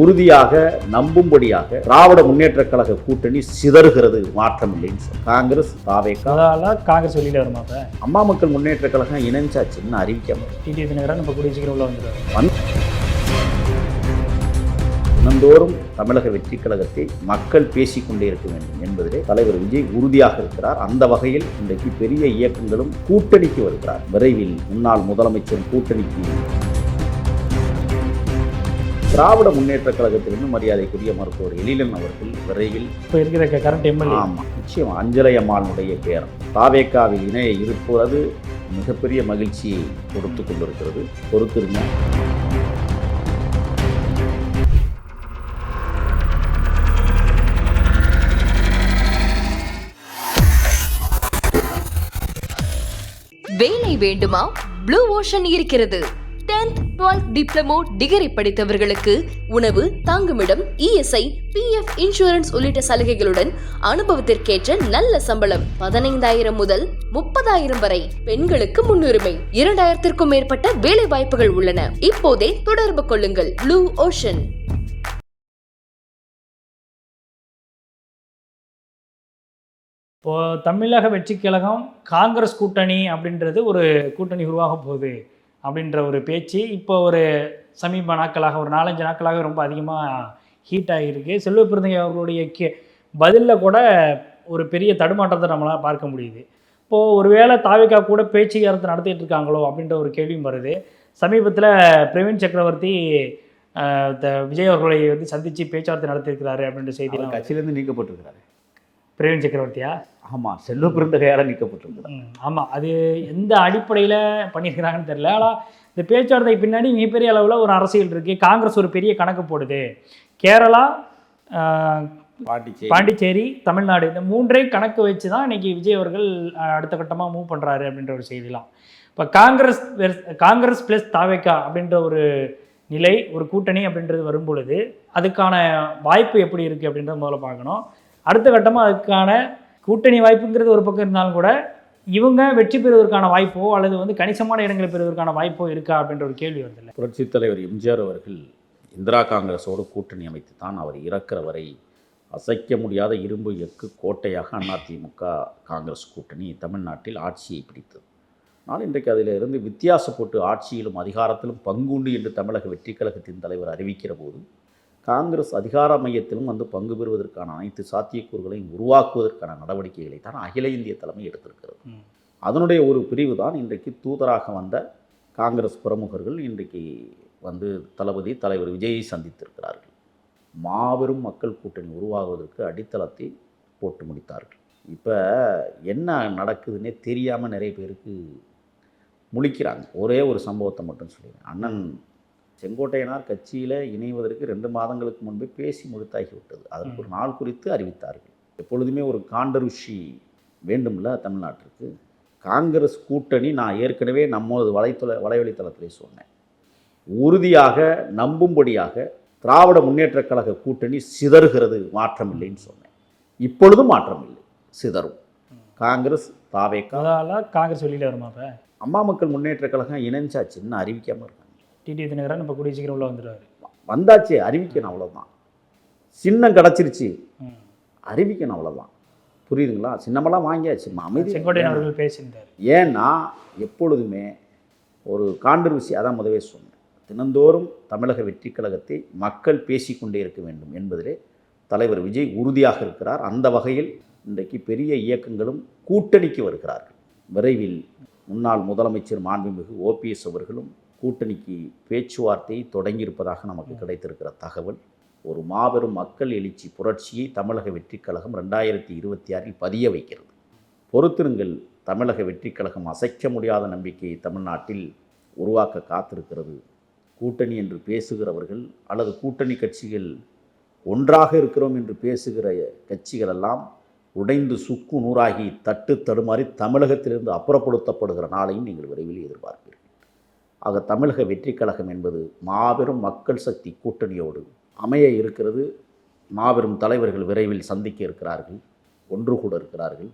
உறுதியாக நம்பும்படியாக திராவிட முன்னேற்ற கழக கூட்டணி சிதறுகிறது மாற்றம் இல்லைன்னு சொல்லு. காங்கிரஸ் தாவேக்கா. காங்கிரஸ் வெளியில வருமா இப்ப அம்மா மக்கள் முன்னேற்ற கழகம் இணைஞ்சாச்சுன்னு அறிவிக்காம டிடி தினகரன் நம்ம கூடிய சீக்கிரம் உள்ள தினந்தோறும் தமிழக வெற்றி கழகத்தை மக்கள் பேசிக்கொண்டே இருக்க வேண்டும் என்பதிலே தலைவர் விஜய் உறுதியாக இருக்கிறார். அந்த வகையில் இன்றைக்கு பெரிய இயக்கங்களும் கூட்டணிக்கு வருகிறார். விரைவில் முன்னாள் முதலமைச்சர் கூட்டணிக்கு திராவிட முன்னேற்ற கழகத்திலிருந்து மரியாதைக்குரிய மருத்துவர் எழிலன் அவர்கள் விரைவில் இப்போ இருக்கிற கரண்ட் எம்எல்ஏ ஆமாம் நிச்சயம் அஞ்சலை அம்மாளுடைய பேரன். தாவேக்காவில் இணைய இருப்பது மிகப்பெரிய மகிழ்ச்சியை கொடுத்து கொண்டிருக்கிறது. பொறுத்திருங்க. வேலை வேண்டுமா? ப்ளூ ஓஷன் இருக்கிறது. 10th 12th டிப்ளமோ டிகிரி படித்தவர்களுக்கு உணவு தங்குமிடம் இஎஸ்ஐ பிஎஃப் இன்சூரன்ஸ் உள்ளிட்ட சலுகைகளுடன் அனுபவத்திற்கேற்ற நல்ல சம்பளம். பதினைந்தாயிரம் முதல் முப்பதாயிரம் வரை பெண்களுக்கு முன்னுரிமை. இரண்டாயிரத்திற்கும் மேற்பட்ட வேலை வாய்ப்புகள் உள்ளன. இப்போதே தொடர்பு கொள்ளுங்கள். ப்ளூ ஓஷன் தமிழக வெற்றி கழகம் காங்கிரஸ் கூட்டணி அப்படின்றது ஒரு கூட்டணி உருவாக போகுது. அப்படின்ற ஒரு பேச்சு இப்போ ஒரு சமீப நாட்களாக ஒரு நாலஞ்சு நாட்களாக ரொம்ப அதிகமாக ஹீட் ஆகியிருக்கு. செல்வ பிறந்தகை அவர்களுடைய கே பதிலில் கூட ஒரு பெரிய தடுமாற்றத்தை நம்மளால் பார்க்க முடியுது. இப்போது ஒருவேளை தாவிக்கா கூட பேச்சுவார்த்தை நடத்திட்டு இருக்காங்களோ அப்படின்ற ஒரு கேள்வியும் வருது. சமீபத்தில் பிரவீன் சக்கரவர்த்தி விஜய் அவர்களை வந்து சந்தித்து பேச்சுவார்த்தை நடத்தியிருக்கிறாரு அப்படின்ற செய்திலாம் கட்சியிலிருந்து நீக்கப்பட்டிருக்கிறார். பிரவீன் சக்கரவர்த்தியா? ஆமாம் செல்வ பிறந்தகையால் நீக்கப்பட்டிருக்கிறார் ம், ஆமா அது எந்த அடிப்படையில் பண்ணியிருக்கிறாங்கன்னு தெரியல. ஆனால் இந்த பேச்சுவார்த்தைக்கு பின்னாடி மிகப்பெரிய அளவில் ஒரு அரசியல் இருக்கு. காங்கிரஸ் ஒரு பெரிய கணக்கு போடுது. கேரளா பாண்டிச்சேரி. பாண்டிச்சேரி தமிழ்நாடு இந்த மூன்றையும் கணக்கு வச்சு தான் இன்னைக்கு விஜய் அவர்கள் அடுத்த கட்டமாக மூவ் பண்ணுறாரு அப்படின்ற ஒரு செய்திலாம். இப்போ காங்கிரஸ் காங்கிரஸ் ப்ளஸ் தாவேக்கா அப்படின்ற ஒரு நிலை ஒரு கூட்டணி அப்படின்றது வரும்பொழுது அதுக்கான வாய்ப்பு எப்படி இருக்குது அப்படின்றத முதல்ல பார்க்கணும். அடுத்த கட்டமாக அதுக்கான கூட்டணி வாய்ப்புங்கிறது ஒரு பக்கம் இருந்தாலும் கூட இவங்க வெற்றி பெறுவதற்கான வாய்ப்போ அல்லது வந்து கணிசமான இடங்களை பெறுவதற்கான வாய்ப்போ இருக்கா அப்படின்ற ஒரு கேள்வி வருதுல்ல புரட்சித் தலைவர் எம்ஜிஆர் அவர்கள் இந்திரா காங்கிரஸோடு கூட்டணி அமைத்து தான் அவர் இறக்கிற வரை அசைக்க முடியாத இரும்பு எக்கு கோட்டையாக அதிமுக காங்கிரஸ் கூட்டணி தமிழ்நாட்டில் ஆட்சியை பிடித்தது. ஆனால் இன்றைக்கு அதில் இருந்து வித்தியாசப்பட்டு ஆட்சியிலும் அதிகாரத்திலும் பங்குண்டு என்று தமிழக வெற்றி கழகத்தின் தலைவர் அறிவிக்கிற போது காங்கிரஸ் அதிகார மையத்திலும் வந்து பங்கு பெறுவதற்கான அனைத்து சாத்தியக்கூறுகளையும் உருவாக்குவதற்கான நடவடிக்கைகளை தான் அகில இந்திய தலைமை எடுத்திருக்கிறது. அதனுடைய ஒரு பிரிவு தான் இன்றைக்கு தூதராக வந்த காங்கிரஸ் பிரமுகர்கள் இன்றைக்கு வந்து தளபதி தலைவர் விஜயை சந்தித்திருக்கிறார்கள். மாபெரும் மக்கள் கூட்டணி உருவாகுவதற்கு அடித்தளத்தை போட்டு முடித்தார்கள். இப்போ என்ன நடக்குதுன்னே தெரியாமல் நிறைய பேருக்கு முழிக்கிறாங்க. ஒரே ஒரு சம்பவத்தை மட்டும் சொல்லிடுறேன். அண்ணன் செங்கோட்டையனார் கட்சியில் இணைவதற்கு ரெண்டு மாதங்களுக்கு முன்பே பேசி முடித்தாகிவிட்டது. அதற்கு ஒரு நாள் குறித்து அறிவித்தார்கள். எப்பொழுதுமே ஒரு காண்டருஷி வேண்டும்ல தமிழ்நாட்டிற்கு? காங்கிரஸ் கூட்டணி நான் ஏற்கனவே நம்மளது வலைத்தள வலைவழித்தளத்திலே சொன்னேன். உறுதியாக நம்பும்படியாக திராவிட முன்னேற்றக் கழக கூட்டணி சிதறுகிறது மாற்றம் இல்லைன்னு சொன்னேன். இப்பொழுதும் மாற்றம் இல்லை சிதறும். காங்கிரஸ் தாவேக்கா. காங்கிரஸ் வெளியில வருமா அம்மா மக்கள் முன்னேற்றக் கழகம் இணைஞ்சாச்சுன்னு அறிவிக்காமல் இருக்காங்க. டிடி தினகரன் நம்ம கூடிய சீக்கிரம் உள்ள வந்துடுவாரு. வந்தாச்சு அறிவிக்கணும் அவ்வளோதான் சின்னம் கிடச்சிருச்சு. அறிவிக்கணும் அவ்வளோதான் புரியுதுங்களா? சின்னமெல்லாம் வாங்கியாச்சு. அமைதி. செங்கோட்டையன் அவர்கள் பேசியிருந்தார். ஏன்னா எப்பொழுதுமே ஒரு காண்டர்விசி அதான் முதவே சொன்னேன். தினந்தோறும் தமிழக வெற்றி கழகத்தை மக்கள் பேசிக்கொண்டே இருக்க வேண்டும் என்பதிலே தலைவர் விஜய் உறுதியாக இருக்கிறார். அந்த வகையில் இன்றைக்கு பெரிய இயக்கங்களும் கூட்டணிக்கு வருகிறார்கள். விரைவில் முன்னாள் முதலமைச்சர் மாண்புமிகு ஓபிஎஸ் அவர்களும் கூட்டணிக்கு பேச்சுவார்த்தை தொடங்கியிருப்பதாக நமக்கு கிடைத்திருக்கிற தகவல். ஒரு மாபெரும் மக்கள் எழுச்சி புரட்சியை தமிழக வெற்றிக் கழகம் ரெண்டாயிரத்தி இருபத்தி ஆறில் பதிய வைக்கிறது. பொறுத்திருங்கள் தமிழக வெற்றிக் கழகம் அசைக்க முடியாத நம்பிக்கையை தமிழ்நாட்டில் உருவாக்க காத்திருக்கிறது. கூட்டணி என்று பேசுகிறவர்கள் அல்லது கூட்டணி கட்சிகள் ஒன்றாக இருக்கிறோம் என்று பேசுகிற கட்சிகளெல்லாம் உடைந்து சுக்கு நூறாகி தட்டு தடுமாறி தமிழகத்திலிருந்து அப்புறப்படுத்தப்படுகிற நாளையும் நீங்கள் விரைவில் எதிர்பார்ப்பீர்கள் ஆக தமிழக வெற்றிக் கழகம் என்பது மாபெரும் மக்கள் சக்தி கூட்டணியோடு அமைய இருக்கிறது. மாபெரும் தலைவர்கள் விரைவில் சந்திக்க இருக்கிறார்கள். ஒன்று கூட இருக்கிறார்கள்.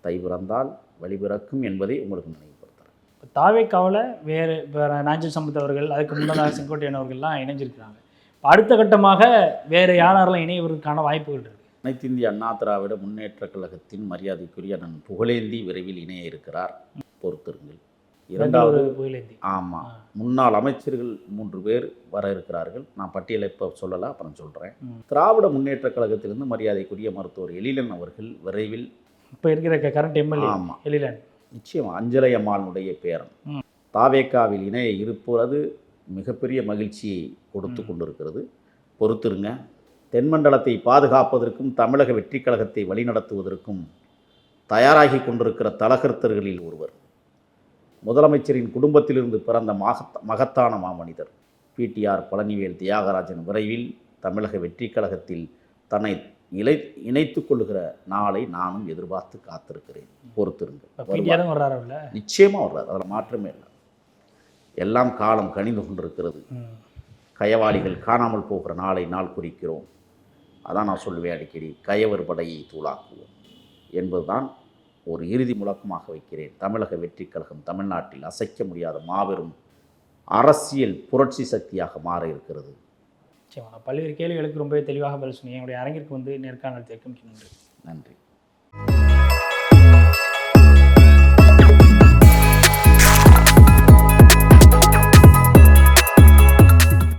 தை பிறந்தால் வழி பிறக்கும் என்பதை உங்களுக்கு நினைவுபடுத்துகிறேன் இப்போ தாவேக்காவில் வேறு வேறு நாஞ்சல் சம்பத் அவர்கள் அதுக்கு முன்னதாக செங்கோட்டையன் அவர்கள்லாம் இணைஞ்சிருக்கிறாங்க. அடுத்த கட்டமாக வேறு யாரெல்லாம் இணைவதற்கான வாய்ப்புகள் இருக்குது அனைத்து இந்திய அண்ணா திராவிட முன்னேற்றக் கழகத்தின் மரியாதைக்குரிய அண்ணன் புகழேந்தி விரைவில் இணைய இருக்கிறார். பொறுத்திருங்கள். இரண்டாவது புயலேந்தி ஆமாம் முன்னாள் அமைச்சர்கள் மூன்று பேர் வர இருக்கிறார்கள். நான் பட்டியலை இப்போ சொல்லலை அப்புறம் சொல்கிறேன். திராவிட முன்னேற்றக் கழகத்திலிருந்து மரியாதைக்குரிய மருத்துவர் எழிலன் அவர்கள் விரைவில் இப்போ இருக்கிற கரண்ட் எம்எல்ஏ ஆமாம் எழிலன். நிச்சயம் அஞ்சலை அம்மாளுடைய பேரன். தாவேக்காவில் இணைய இருப்பது மிகப்பெரிய மகிழ்ச்சியை கொடுத்து. கொண்டிருக்கிறது. பொறுத்திருங்க. தென்மண்டலத்தை பாதுகாப்பதற்கும் தமிழக வெற்றிக் கழகத்தை வழிநடத்துவதற்கும் தயாராகி கொண்டிருக்கிற தலகர்த்தர்களில் ஒருவர். முதலமைச்சரின் குடும்பத்திலிருந்து பிறந்த மகத் மகத்தான மாமனிதர். பிடிஆர் பழனிவேல் தியாகராஜன் விரைவில் தமிழக வெற்றிக் கழகத்தில் தன்னை இலை இணைத்துக் கொள்ளுகிற நாளை நானும் எதிர்பார்த்து காத்திருக்கிறேன். அவர்ல? நிச்சயமாக வர்றாரு. அதில் மாற்றமே இல்லை. எல்லாம் காலம் கணிந்து கொண்டிருக்கிறது. கயவாளிகள் காணாமல் போகிற நாளை நாள் குறிக்கிறோம். அதான் நான் சொல்லுவேன் அடிக்கடி கயவர் படையை தூளாக்குவோம். என்பதுதான் ஒரு இறுதி முழக்கமாக வைக்கிறேன். தமிழக வெற்றிக் கழகம் தமிழ்நாட்டில் அசைக்க முடியாத மாபெரும் அரசியல் புரட்சி சக்தியாக மாற இருக்கிறது. பல்வேறு கேள்விகளுக்கு ரொம்பவே தெளிவாக பதில் சொன்னீங்க. என்னுடைய அரங்கிற்கு வந்து நேர்காணல் தேர்க்கும் நன்றி. நன்றி.